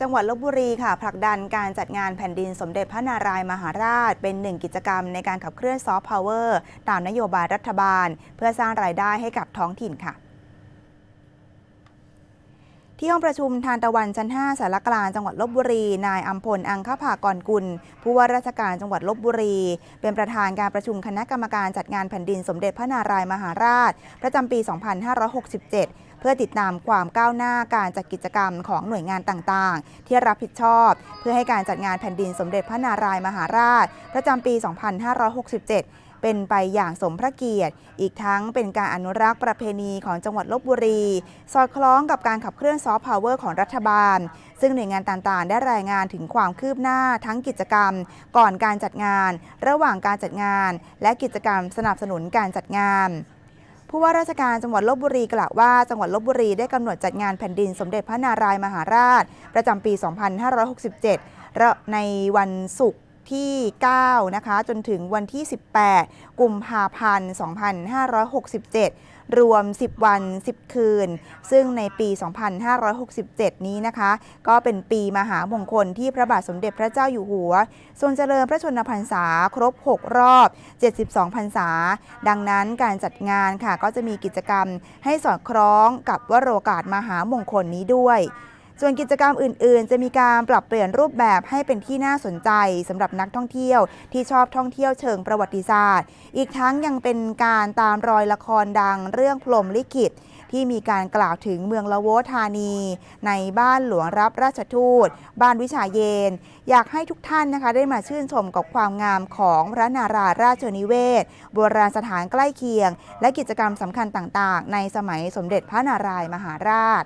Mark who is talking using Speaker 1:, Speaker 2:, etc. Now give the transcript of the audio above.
Speaker 1: จังหวัดลบบุรีค่ะผลักดันการจัดงานแผ่นดินสมเด็จพระนารายมหาราช เป็นหนึ่งกิจกรรมในการขับเคลื่อนซอฟต์พาวเวอร์ตามนโยบายรัฐบาล เพื่อสร้างรายได้ให้กับท้องถิ่นค่ะ ที่ห้องประชุมทานตะวันชั้น 5 สารกลางจังหวัดลบบุรี นายอัมพล อังคภากรกุล ผู้ว่าราชการจังหวัดลบบุรี เป็นประธานการประชุมคณะกรรมการจัดงานแผ่นดินสมเด็จพระนารายมหาราช ประจำปี 2567 เพื่อติดตามความก้าวหน้าการจัดกิจกรรมของหน่วยงานต่างๆ ที่รับผิดชอบ เพื่อให้การจัดงานแผ่นดินสมเด็จพระนารายมหาราช ประจำปี 2567 เป็นไปอย่างสมพระเกียรติ อีกทั้งเป็นการอนุรักษ์ประเพณีของจังหวัดลบบุรี สอดคล้องกับการขับเคลื่อนซอฟต์พาวเวอร์ของรัฐบาล ซึ่งหน่วยงานต่างๆ ได้รายงานถึงความคืบหน้าทั้งกิจกรรม ก่อนการจัดงาน ระหว่างการจัดงาน และกิจกรรมสนับสนุนการจัดงานผู้ว่าราชการจังหวัดลบบุรีกล่าวว่าจังหวัดลบบุรีได้กำหนดจัดงานแผ่นดินสมเด็จพระนารายมหาราช ประจำปี 2567 ในวันศุกร์ ที่ 9 นะคะ จนถึงวันที่ 18 กุมภาพันธ์ 2567 รวม 10 วัน 10 คืน ซึ่งในปี 2567 นี้นะคะ ก็เป็นปีมหามงคลที่พระบาทสมเด็จพระเจ้าอยู่หัว ทรงเจริญพระชนมพรรษาครบ 6 รอบ 72 พรรษา ดังนั้นการจัดงานค่ะ ก็จะมีกิจกรรมให้สอดคล้องกับวโรกาสมหามงคลนี้ด้วย ส่วนกิจกรรมอื่น ๆ จะมีการปรับเปลี่ยนรูปแบบให้เป็นที่น่าสนใจสำหรับนักท่องเที่ยว ที่ชอบท่องเที่ยวเชิงประวัติศาสตร์ อีกทั้งยังเป็นการตามรอยละครดังเรื่องพรมลิขิตที่มีการกล่าวถึงเมืองละโวธานี ในบ้านหลวงรับราชทูต บ้านวิชาเยน อยากให้ทุกท่านนะคะได้มาชื่นชมกับความงามของพระนาราราชนิเวศ โบราณสถานใกล้เคียง และกิจกรรมสำคัญต่างๆ ในสมัยสมเด็จพระนารายมหาราช